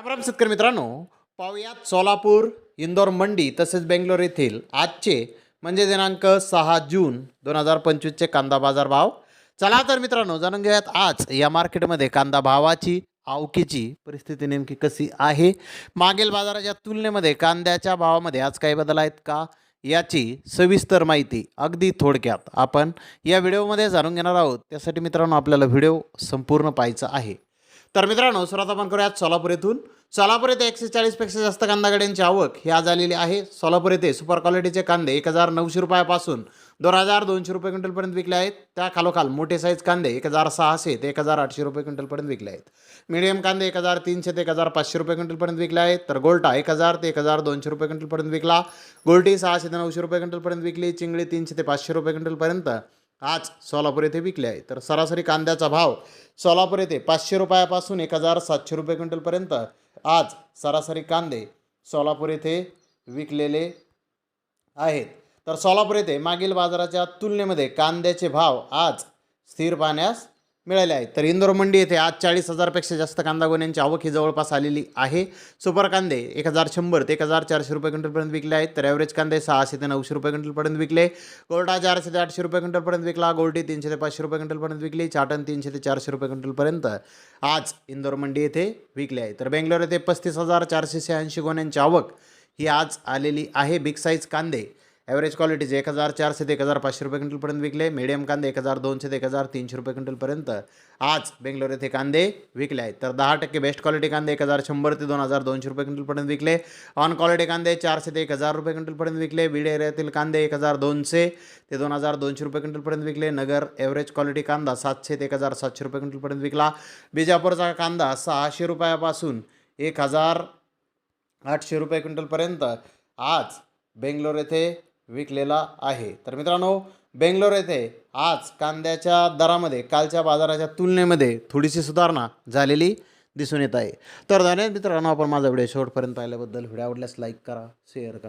रामराम शेतकरी मित्रांनो पाहुयात सोलापूर इंदोर मंडी तसेच बेंगलोर येथील आजचे म्हणजे दिनांक सहा जून दोन हजार पंचवीसचे कांदा बाजार भाव. चला तर मित्रांनो जाणून घेऊयात आज या मार्केटमध्ये कांदा भावाची आवकीची परिस्थिती नेमकी कशी आहे? मागील बाजाराच्या तुलनेमध्ये कांद्याच्या भावामध्ये आज काही बदल आहेत का? याची सविस्तर माहिती अगदी थोडक्यात आपण या व्हिडिओमध्ये जाणून घेणार आहोत. त्यासाठी मित्रांनो आपल्याला व्हिडिओ संपूर्ण पाहायचा आहे. तर मित्रांनो सर्वात आपण करूयात सोलापूर येथून. सोलापूर येथे एकशे चाळीसपेक्षा जास्त कांदा गाड्यांची आवक ही आज आलेली आहे. सोलापूर येथे सुपर क्वालिटीचे कांदे एक हजार नऊशे रुपयापासून दोन हजार दोनशे रुपये क्विंटलपर्यंत विकले आहेत. त्या खालोखाल मोठे साईज कांदे एक हजार सहाशे ते एक हजार आठशे रुपये क्विंटलपर्यंत विकले आहेत. मिडियम कांदे एक हजार तीनशे ते एक हजार पाचशे रुपये क्विंटलपर्यंत विकले आहेत. तर गोल्टा एक हजार ते एक हजार दोनशे रुपये क्विंटलपर्यंत विकला. गोल्टी सहाशे ते नऊशे रुपये क्विंटलपर्यंत विकली. चिंगळी तीनशे ते पाचशे रुपये क्विंटलपर्यंत. आज सोलापूर येथे विकले आहे. तर सरासरी कांद्याचा भाव सोलापूर येथे पाचशे रुपयापासून एक हजार सातशे रुपये क्विंटलपर्यंत. आज सरासरी कांदे सोलापूर येथे विकलेले आहेत. तर सोलापूर येथे मागील बाजाराच्या तुलनेमध्ये कांद्याचे भाव आज स्थिर पाहण्यास मिळाले आहेत. तर इंदोर मंडी येथे आज चाळीस हजारपेक्षा जास्त कांदा गोण्यांची आवक ही जवळपास आलेली आहे. सुपर कांदे एक हजार शंभर ते एक हजार चारशे रुपये क्विंटलपर्यंत विकले आहेत. तर ॲव्हरेज कांदे सहाशे ते नऊशे रुपये क्विंटलपर्यंत विकले. गोल्डा चारशे ते आठशे रुपये क्विंटलपर्यंत विकला. गोल्टी तीनशे ते पाचशे रुपये क्विंटलपर्यंत विकली. चाटण तीनशे ते चारशे रुपये क्विंटलपर्यंत आज इंदोर मंडी येथे विकले आहे तर बेंगलोर येथे पस्तीस हजार चारशे शहाऐंशी गोण्यांची आवक ही आज आलेली आहे. बिग साईज कांदे ॲव्हरेज क्वालिटीचे एक हजार चारशे ते एक हजार पाचशे रुपये क्विंटलपर्यंत विकले. मीडियम कांदे एक हजार दोनशे ते एक हजार तीनशे रुपये क्विंटलपर्यंत आज बेंगलोर येथे कांदे विकले आहेत. तर दहा टक्के बेस्ट क्वालिटी कांदे एक हजार शंभर ते दोन हजार दोनशे रुपये क्विंटलपर्यंत विकले. ऑन क्वालिटी कांदे चारशे ते एक हजार रुपये क्विंटलपर्यंत विकले. बीड एरियातील कांदे एक हजार दोनशे ते दोन हजार दोनशे रुपये क्विंटलपर्यंत विकले. नगर ॲव्हरेज क्वालिटी कांदा सातशे ते एक हजार सातशे रुपये क्विंटलपर्यंत विकला. बिजापूरचा कांदा सहाशे रुपयापासून एक हजार आठशे रुपये क्विंटलपर्यंत आज बेंगलोर येथे विकलेला आहे. तर मित्रांनो बेंगलोर येथे आज कांद्याच्या दरामध्ये कालच्या बाजाराच्या तुलनेमध्ये थोडीशी सुधारणा झालेली दिसून येत आहे. तर धन्यवाद मित्रांनो आपण माझा व्हिडिओ शेवटपर्यंत पाहिल्याबद्दल. व्हिडिओ आवडल्यास लाईक करा शेअर करा.